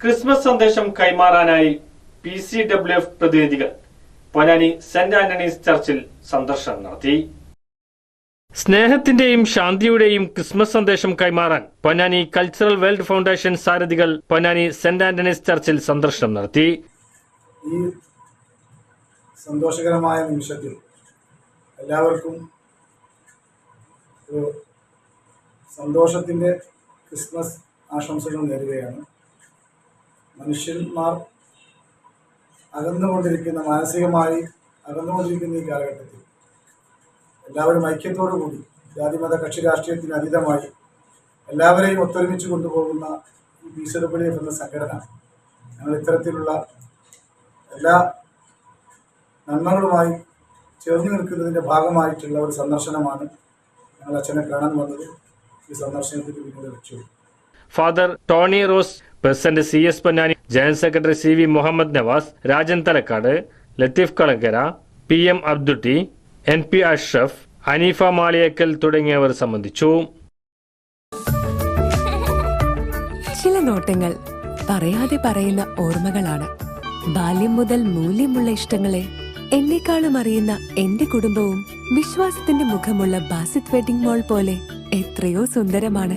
Christmas സന്ദേശം കൈമാറാനായി P C W F പ്രതിനിധികൾ പൊന്നാനി സെന്റ് ആന്റണീസ് ചർച്ചിൽ സന്ദർശനം നടത്തി. സ്നേഹത്തിന്റെയും ശാന്തിയുടെയും ക്രിസ്മസ് സന്ദേശം കൈമാറാൻ പൊന്നാനി കൾച്ചറൽ വേൾഡ് ഫൗണ്ടേഷൻ സാരഥികൾ പൊന്നാനി സെന്റ് ആന്റണീസ് ചർച്ചിൽ സന്ദർശനം നടത്തി. ഈ സന്തോഷകരമായ നിമിഷത്തിൽ എല്ലാവർക്കും ഒരു സന്തോഷത്തിന്റെ ക്രിസ്മസ് ആശംസകൾ നേരുകയാണ്. മനുഷ്യന്മാർ അകന്നുകൊണ്ടിരിക്കുന്ന മാനസികമായി അകന്നുകൊണ്ടിരിക്കുന്ന ഈ കാലഘട്ടത്തിൽ എല്ലാവരും ഐക്യത്തോടു കൂടി ജാതിമത കക്ഷി രാഷ്ട്രീയത്തിന് അതീതമായി എല്ലാവരെയും ഒത്തൊരുമിച്ച് കൊണ്ടുപോകുന്ന ഈ ബി സി ഡബ്ല്യു എഫ് എന്ന സംഘടന ഞങ്ങൾ ഇത്തരത്തിലുള്ള എല്ലാ നന്മകളുമായി ചേർന്ന് നിൽക്കുന്നതിന്റെ ഭാഗമായിട്ടുള്ള ഒരു സന്ദർശനമാണ് ഞങ്ങൾ അച്ഛനെ കാണാൻ വന്നത്. ഈ സന്ദർശനത്തിന് പിന്നീട് വെച്ചു. Father Tony Rose president C S Ponnani general secretary C V Muhammad Navas Rajan Thalakkad Latheef Kalankara P M Abdutty N P Ashraf Aneefa Maliyakkal തുടങ്ങിയവർ സംബന്ധിച്ചു. ചില നോട്ടങ്ങൾ പറയാതെ പറയുന്ന ഓർമ്മകളാണ്. ബാല്യം മുതൽ മൂല്യമുള്ള ഇഷ്ടങ്ങളെ എന്നെക്കാളും അറിയുന്ന എന്റെ കുടുംബവും വിശ്വാസത്തിന്റെ മുഖമുള്ള ബാസിത് വെഡിംഗ് മോൾ പോലെ എത്രയോ സുന്ദരമാണ്.